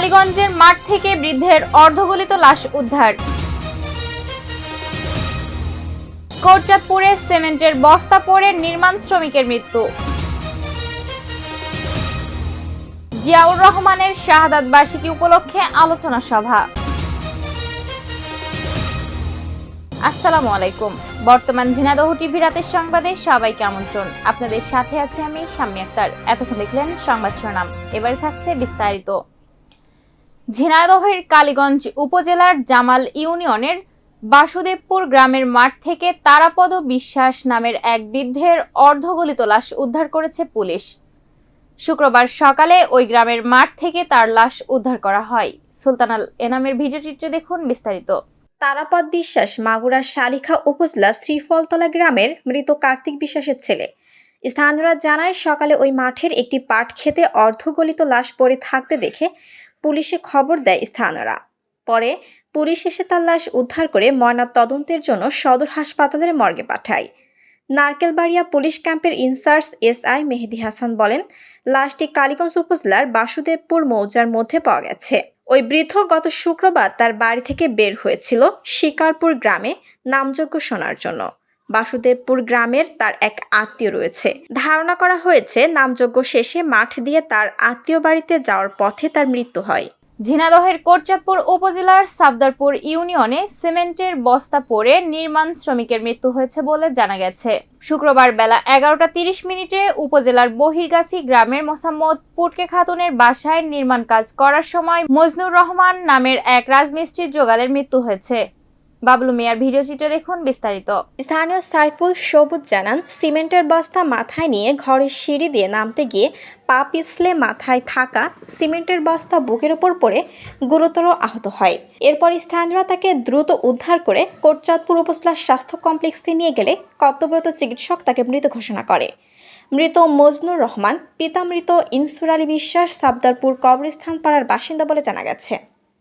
কালীগঞ্জের মাঠ থেকে বৃদ্ধের অর্ধগলিত লাশ উদ্ধার। কোটচাঁদপুরে সিমেন্টের বস্তা পড়ে নির্মাণ শ্রমিকের মৃত্যু। জিয়াউর রহমানের শাহাদাত বার্ষিকী উপলক্ষে আলোচনা সভা। আসসালামু আলাইকুম। বর্তমান ঝিনাদহ টিভি রাতের সংবাদে সবাইকে আমন্ত্রণ। আপনাদের সাথে আছে আমি শাম্মী আক্তার। এতক্ষণ দেখলেন সংবাদ শিরোনাম। এবারে থাকছে বিস্তারিত। ঝিনাইদহের কালীগঞ্জ উপজেলার জামাল ইউনিয়নের বাসুদেবপুর গ্রামের মাঠ থেকে তারাপদ বিশ্বাস নামের এক বৃদ্ধের অর্ধগলিত লাশ উদ্ধার করেছে পুলিশ। শুক্রবার সকালে ওই গ্রামের মাঠ থেকে তার লাশ উদ্ধার করা হয়। সুলতানাল এনামের ভিডিও চিত্রে দেখুন বিস্তারিত। তারাপদ বিশ্বাস মাগুরার শালিখা উপজেলা শ্রীফলতলা গ্রামের মৃত কার্তিক বিশ্বাসের ছেলে। স্থানীয়রা জানায়, সকালে ওই মাঠের একটি পাট খেতে অর্ধগলিত লাশ পড়ে থাকতে দেখে পুলিশে খবর দেয় স্থানীয়রা। পরে পুলিশ এসে তার লাশ উদ্ধার করে ময়না তদন্তের জন্য সদর হাসপাতালের মর্গে পাঠায়। নারকেলবাড়িয়া পুলিশ ক্যাম্পের ইনচার্জ এসআই মেহেদি হাসান বলেন, লাশটি কালীগঞ্জ উপজেলার বাসুদেবপুর মৌজার মধ্যে পাওয়া গেছে। ওই বৃদ্ধ গত শুক্রবার তার বাড়ি থেকে বের হয়েছিল শিকারপুর গ্রামে, নামযজ্ঞ শোনার জন্য। বাসুদেবপুর গ্রামের তার এক আত্মীয় রয়েছে। ধারণা করা হয়েছে, নামযজ্ঞ শেষে মাঠ দিয়ে তার আত্মীয় বাড়িতে যাওয়ার পথে তার মৃত্যু হয়। ঝিনাদহের কোটচাঁদপুর উপজেলার সাবদারপুর ইউনিয়নে সিমেন্টের বস্তা পড়ে নির্মাণ শ্রমিকের মৃত্যু হয়েছে বলে জানা গেছে। শুক্রবার বেলা এগারোটা তিরিশ মিনিটে উপজেলার বহিরগাছি গ্রামের মোসাম্মদ পুটকে খাতুনের বাসায় নির্মাণ কাজ করার সময় মজনুর রহমান নামের এক রাজমিস্ত্রির জোগালের মৃত্যু হয়েছে। বাবলু মেয়ার ভিডিও চিত্রে দেখুন বিস্তারিত। স্থানীয় সাইফুল সবুজ জানান, সিমেন্টের বস্তা মাথায় নিয়ে ঘরের সিঁড়ি দিয়ে নামতে গিয়ে পা পিছলে মাথায় থাকা সিমেন্টের বস্তা বুকের ওপর পড়ে গুরুতর আহত হয়। এরপর স্থানীয়রা তাকে দ্রুত উদ্ধার করে কোটচাঁদপুর উপজেলা স্বাস্থ্য কমপ্লেক্সে নিয়ে গেলে কর্তব্যরত চিকিৎসক তাকে মৃত ঘোষণা করে। মৃত মজনুর রহমান, পিতা মৃত ইনসুর আলী বিশ্বাস, সাবদারপুর কবরস্থান পাড়ার বাসিন্দা বলে জানা গেছে।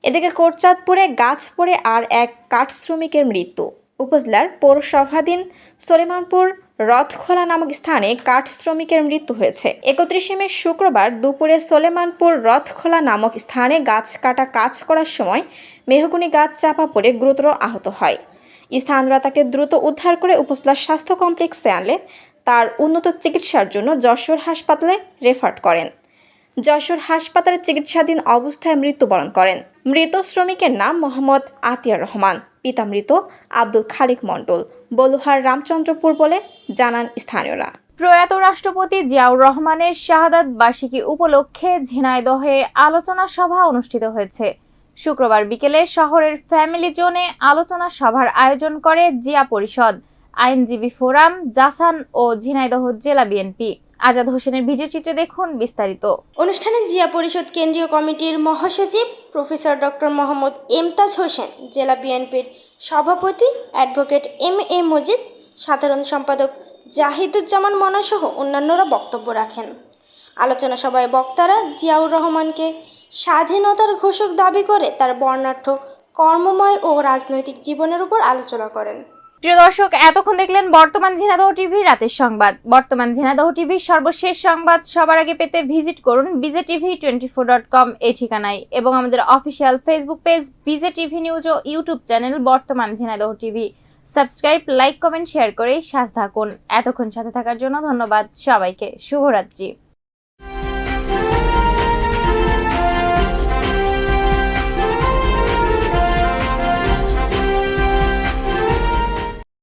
এদিকে কোটচাঁদপুরে গাছ পড়ে আর এক কাঠ শ্রমিকের মৃত্যু। উপজেলার পৌরসভাধীন সলেমানপুর রথখোলা নামক স্থানে কাঠ শ্রমিকের মৃত্যু হয়েছে। একত্রিশে মে শুক্রবার দুপুরে সলেমানপুর রথখোলা নামক স্থানে গাছ কাটা কাজ করার সময় মেহগুনি গাছ চাপা পড়ে গুরুতর আহত হয়। স্থানীয়রা তাকে দ্রুত উদ্ধার করে উপজেলার স্বাস্থ্য কমপ্লেক্সে আনলে, তার উন্নত চিকিৎসার জন্য যশোর হাসপাতালে রেফার করেন। যশোর হাসপাতালে চিকিৎসাধীন অবস্থায় মৃত্যুবরণ করেন। মৃত শ্রমিকের নাম মোহাম্মদ আতিয়ার রহমান, পিতা মৃত আব্দুল খালিক মণ্ডল। বলুহার রামচন্দ্রপুর বলে জানান স্থানীয়রা। প্রয়াত রাষ্ট্রপতি জিয়াউর রহমানের শাহাদাত বার্ষিকী উপলক্ষে ঝিনাইদহে আলোচনা সভা অনুষ্ঠিত হয়েছে। শুক্রবার বিকেলে শহরের ফ্যামিলি জোনে আলোচনা সভার আয়োজন করে জিয়া পরিষদ। আইনজীবী ফোরাম, জাসান ও ঝিনাইদহ জেলা বিএনপি। আজাদ হোসেনের ভিডিও চিত্রে দেখুন বিস্তারিত। অনুষ্ঠানে জিয়া পরিষদ কেন্দ্রীয় কমিটির মহাসচিব প্রফেসর ডক্টর মোহাম্মদ এমতাজ হোসেন, জেলা বিএনপির সভাপতি অ্যাডভোকেট এম এ মজিদ, সাধারণ সম্পাদক জাহিদুজ্জামান মনা সহ অন্যান্যরা বক্তব্য রাখেন। আলোচনা সভায় বক্তারা জিয়াউর রহমানকে স্বাধীনতার ঘোষক দাবি করে তার বর্ণাঢ্য কর্মময় ও রাজনৈতিক জীবনের উপর আলোচনা করেন। প্রিয় দর্শক, এতক্ষণ দেখলেন বর্তমান ঝিনাদহ টিভি, রাতের সংবাদ। বর্তমান ঝিনাদহ টিভির সর্বশেষ সংবাদ সবার আগে পেতে ভিজিট করুন BJ TV twenty four dot com এই ঠিকানায় এবং আমাদের official Facebook page BJ TV news ও ইউটিউব চ্যানেল বর্তমান Jhenaidah TV. Subscribe, like, comment, share করে সাথে থাকুন। এতক্ষণ সাথে থাকার জন্য ধন্যবাদ সবাইকে। শুভরাত্রি।